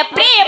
आपल्या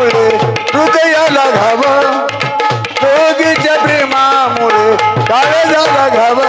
प्रेमामुळे हृदयाला घाव दोघीच्या प्रेमामुळे काळ झाला घाव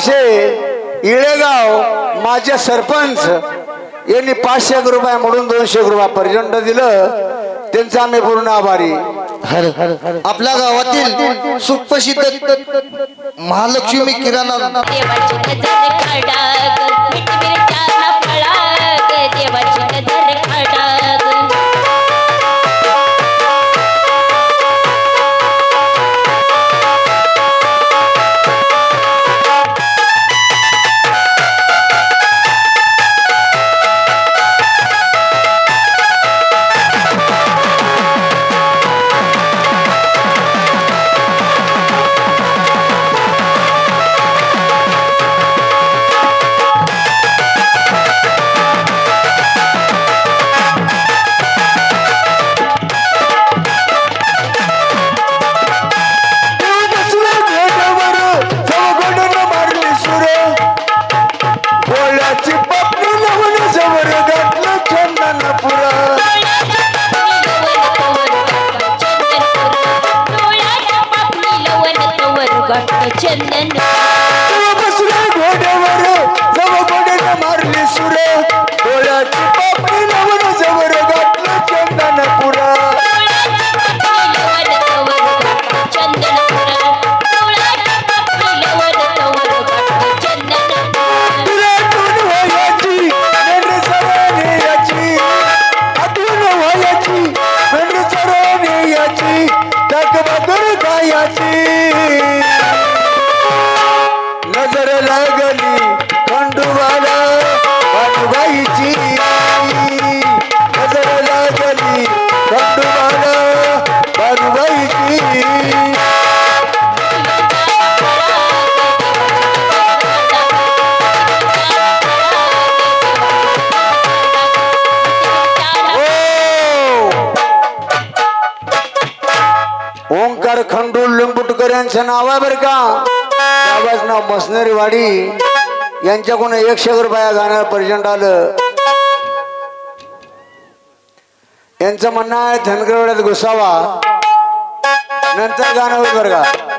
कापसे इळेगाव माझे सरपंच यांनी पाचशे रुपये म्हणून दोनशे रुपये पर्यंत दिलं. त्यांचा आम्ही पूर्ण आभारी. आपल्या गावातील सुप्रसिद्ध महालक्ष्मी किराणा देवाची यांचं नाव आहे बरं का. बाबाच नाव मसनरी वाडी यांच्याकडून एकशे रुपया गाणं पर्यंत आलं. यांचं म्हणणं आहे धनगरवाड्यात घुसावा. नंतर गाणं होईल बरं का.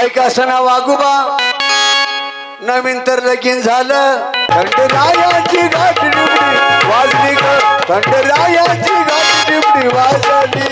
असना वागुबा नवीन तर लगीन झालं. खंडरायाची गाठ निवडी वाजली ग. खंडरायाची गाठ निवडी वाजली